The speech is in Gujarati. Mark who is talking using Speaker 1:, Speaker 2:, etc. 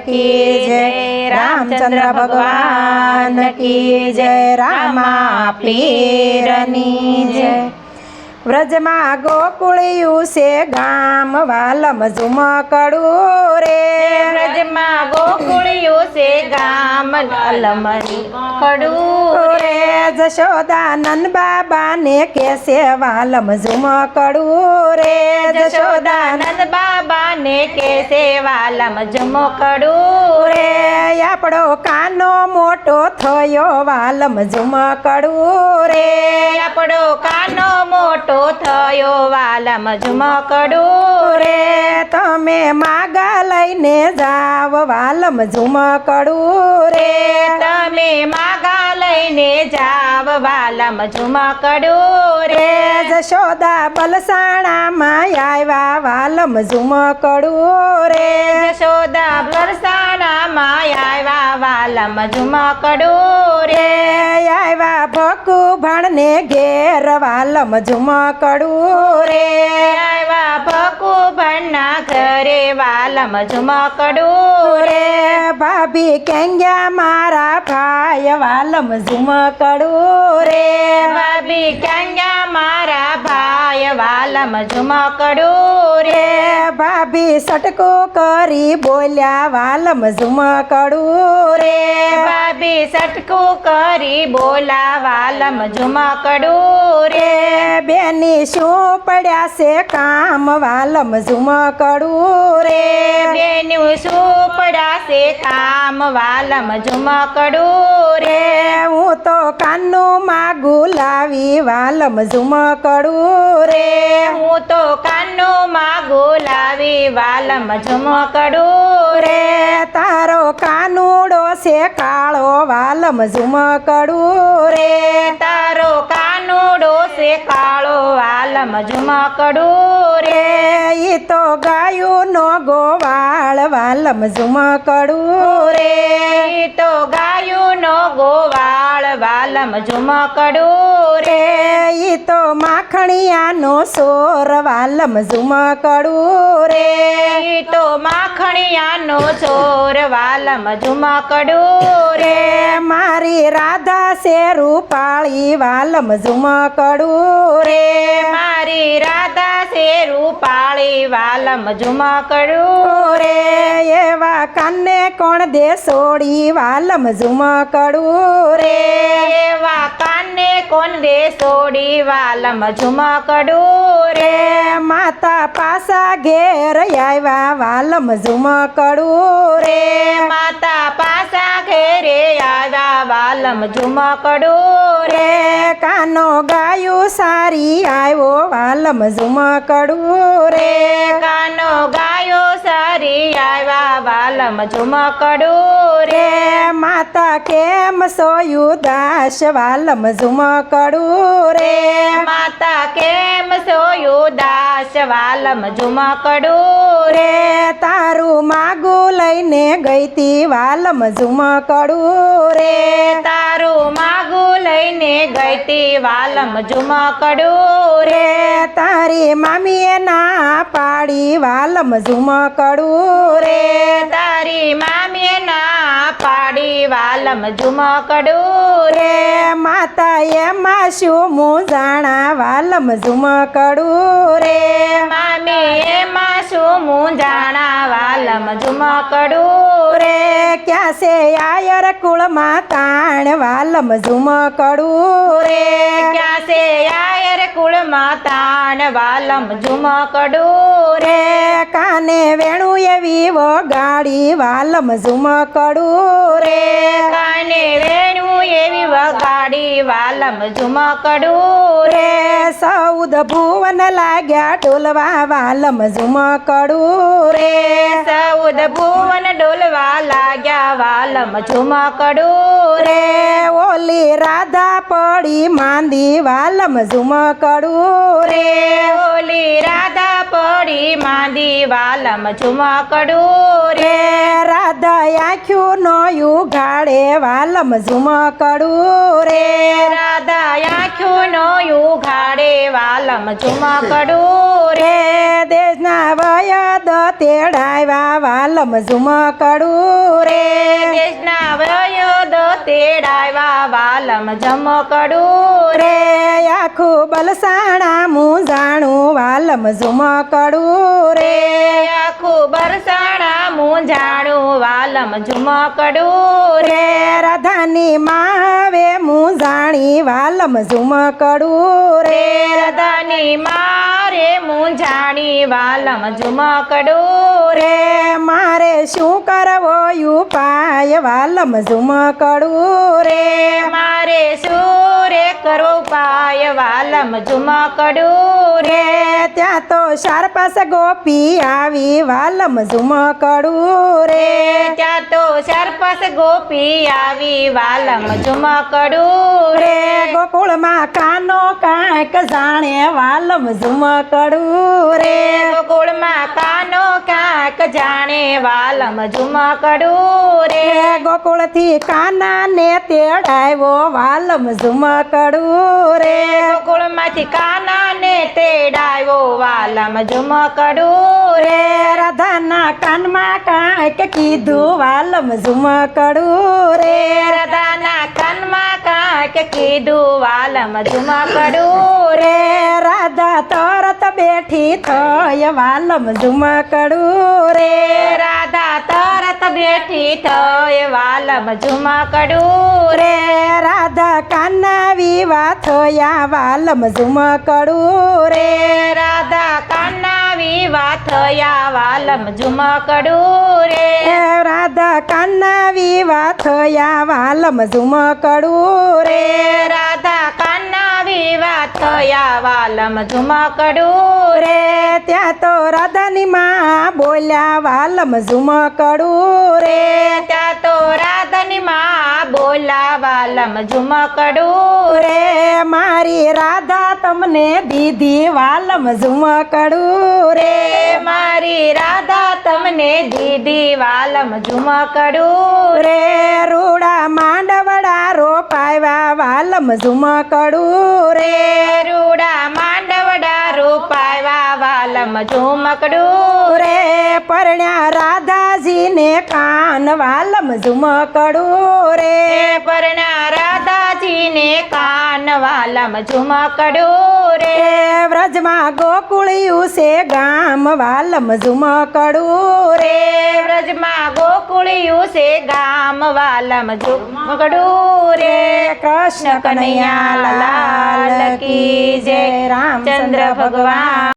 Speaker 1: કી જય રામચંદ્ર ભગવાન કી જય રામા પીરની જય વ્રજમાં ગોકુળિયું છે ગામ વાલમ ઝુમકડું રે.
Speaker 2: વ્રજમાં ગોકુળિયું છે ગામ વાલમ કડું
Speaker 1: રે. જશોદાનંદ બાબાને કેસે વાલમ ઝુમકડું રે. જશોદાનંદ
Speaker 2: બાબાને કેસે વાલમ ઝુમકડું
Speaker 1: રે. આપણો કાનો મોટો થયો વાલમ ઝુમકડું રે.
Speaker 2: આપણો કાનો મોટો થયો વાલમ ઝુમકડું
Speaker 1: રે તમે માગા લઈને જાવ વાલમ ઝુમકડું રે.
Speaker 2: તમે માગા લઈને જાવ વાલમ ઝુમકડું
Speaker 1: રે. જશોદા બલસાણામાં આવ્યા વાલમ ઝુમકડું રે.
Speaker 2: જશોદા વરસાણામાં આવ્યા વાલમ ઝુમકડું
Speaker 1: રે. આવ્યા ભકુ ભણને ઘેર વાલમ ઝુમકડું રે.
Speaker 2: ભણના ઘરે વાલમ ઝુમકડું
Speaker 1: રે. ભાભી કેંગ્યા મારા ભાઈ વાલમ ઝુમકડું રે.
Speaker 2: ભાભી કેંગ્યા મારા ભાઈ વાલમ ઝુમકડું રે
Speaker 1: ભાભી સટકો કરી બોલ્યા વાલમ ઝુમકડું રે.
Speaker 2: ભાભી સટકો કરી બોલા વાલમ ઝુમકડું રે
Speaker 1: રે. બેની શું પડ્યા છે કામ વાલમ ઝુમકડું રે.
Speaker 2: બેનું શું પડાશે કામ વાલમ ઝુમકડું રે.
Speaker 1: રે હું તો કાનું માગું લાવી વાલમ ઝુમકડું રે.
Speaker 2: હું તો કાનો માગો લાવી વાલમ ઝુમકડું રે
Speaker 1: રે. તારો કાનુડો છે કાળો વાલમ ઝુમકડું રે.
Speaker 2: તારો કાનુડો છે કાળો વાલમ ઝુમકડું રે
Speaker 1: રે. ઈ તો ગાયું નો ગોવાળ વાલમ ઝુમકડું રે.
Speaker 2: ઈ તો ગાયું નો ગોવાળ વાલમ ઝુમકડું રે.
Speaker 1: ઈ તો માખણિયાનો સોર વાલમ ઝુમકડું રે.
Speaker 2: ઈ તો માખણિયાનો સોર વાલમ ઝુમકડું રે.
Speaker 1: મારી રાધા છે રૂપાળી વાલમ ઝુમકડું રે.
Speaker 2: મારી છે વાલમ ઝુમા કડું
Speaker 1: રે. એવા કાને કોણ દે સોડી વાલમ ઝુમકડું રે.
Speaker 2: એવા કાને કોણ દે સોડી વાલમ ઝુમકડું રે.
Speaker 1: રે માતા પાસા ઘેર આવ્યા વાલમ ઝુમકડું રે.
Speaker 2: માતા પાસા ઘેરે આવ્યા વાલમ ઝુમા કડું
Speaker 1: રે. કાનો ગાયું સારી આવ્યો વાલમ ઝુમકડું રે
Speaker 2: કાનો ગાયો સારી આવ્યા વાલમ ઝુમકડું રે
Speaker 1: રે માતા કેમ સોયું દાસ વાલમ ઝુમકડું રે
Speaker 2: માતા કેમ સોયું દાસ વાલમ ઝુમકડું રે
Speaker 1: તારું માગું લઈને ગઈતી વાલમ ઝુમકડું રે.
Speaker 2: તારું માગું લઈને ગઈતી વાલમ ઝુમકડું રે
Speaker 1: રે. તારી મામીએ ના પાડી વાલમ ઝુમકડું રે.
Speaker 2: તારી મામીએ ના પાડી વાલમ ઝુમકડું રે.
Speaker 1: રે માતા એ માશું હું જાણા વાલમ ઝુમકડું રે.
Speaker 2: મામી એમાં શું હું જાણા વાલમ ઝુમકડું રે.
Speaker 1: રે ક્યાં છે આયર કુળમાં તાણ વાલમ ઝુમકડું રે?
Speaker 2: ક્યાં છે આયર કુળમાં તાણ વાલમ ઝુમકડું રે?
Speaker 1: કાને વેણું એવી વગાડી વાલમ ઝુમકડું રે?
Speaker 2: કાને એવી વગાડી વાલમ ઝુમકડું રે.
Speaker 1: સૌદ ભુવન લાગ્યા ડોલવા વાલમ ઝુમકડું રે.
Speaker 2: સૌદ ભુવન ડોલવા લાગ્યા વાલમ ઝુમકડું રે.
Speaker 1: ઓલી રાધા પડી માંદી વાલમ ઝુમકડું રે.
Speaker 2: ઓલી રાધા પડી માંદી વાલમ ઝુમકડું રે
Speaker 1: રાધા આખ્યું નો યુગાડે વાલમ ઝુમકડું રે.
Speaker 2: રાધા આંખ્યું નો યુઘાડે વાલમ ઝુમકડું રે.
Speaker 1: દેશના વયદ તેડાવ્યા વાલમ ઝુમકડું રે.
Speaker 2: દેશના દ તેડાવ્યા વાલમ જમકડું રે.
Speaker 1: રે આખું બલસાણા મુંજાણું વાલમ ઝુમકડું રે.
Speaker 2: રે આખું બરસાણા મૂંઝાણું વાલમ ઝુમકડું રે.
Speaker 1: રાધાની માવે મુંજાણી વાલમ ઝુમકડું રે.
Speaker 2: રે મારે મારે જાણી વાલમ ઝુમકડું રે
Speaker 1: રે. મારે શું કરવો ઉપાય વાલમ ઝુમકડું રે.
Speaker 2: મારે શું રે કરો ઉપાય વાલમ ઝુમકડું રે.
Speaker 1: ત્યાં તો શાર પાસે ગોપી આવી વાલમ ઝુમકડું રે.
Speaker 2: ત્યાં તો સરપસ ગોપી આવી વાલમ ઝુમકડું
Speaker 1: રે. ગોકુળમાં કાનો કાંઈક જાણે વાલમ ઝુમકડું રે.
Speaker 2: ગોકુળમાં કાનો કાંક જાણે વાલમ ઝુમકડું રે.
Speaker 1: ગોકુળથી કાનાને તેડાવ્યો વાલમ ઝુમકડું રે.
Speaker 2: ગોકુળમાંથી કાનાને તેડાવ્યો વાલમ ઝુમકડું રે,
Speaker 1: રાધાના કાનમાં કાંઈક કીધું, વાલમ ઝુમકડું રે
Speaker 2: રદાના કાનમાં કાંઈક કીધું, વાલમ ઝુમકડું રે
Speaker 1: રાધા તરત બેઠી થય વાલમ ઝુમકડું રે.
Speaker 2: રાધા તરત બેઠી થય વાલમ ઝુમકડું રે.
Speaker 1: રે રાધા કાના વિવા થયા વાલમ ઝુમકડું રે.
Speaker 2: રાધા કાના વિવા થયા વાલમ ઝુમકડું રે.
Speaker 1: રાધા કાના વિવા થયા વાલમ ઝુમકડું રે.
Speaker 2: રાધા કાના વિવા થયા વાલમ ઝુમકડું રે.
Speaker 1: ત્યાં તો રાધાની માં બોલ્યા વાલમ ઝુમકડું રે.
Speaker 2: ત્યાં તો રાધાની માં બોલ્યા વાલમ ઝુમકડું રે.
Speaker 1: રે મારી રાધા તમને દીધી વાલમ ઝુમકડું રે.
Speaker 2: રે મારી રાધા તમને દીધી વાલમ ઝુમકડું રે
Speaker 1: રે. રૂડા માંડવડા રોપાવ્યા વાલમ ઝુમકડું રે.
Speaker 2: રૂડા માંડવડા વાલમ ઝુમકડું
Speaker 1: રે. પરણ્યા રાધાજીને કાન વાલમ ઝુમકડું રે.
Speaker 2: પરણ્યા પરણા રાધાજીને કાન વાલમ ઝુમકડું
Speaker 1: રે. વ્રજમાં ગોકુળિયું છે ગામ વાલમ ઝુમકડું રે.
Speaker 2: રે વ્રજમાં ગોકુળિયું છે ગામ વાલમ ઝુમકડું રે.
Speaker 1: કૃષ્ણ કનૈયા લાલ કી જય રામચંદ્ર ભગવાન.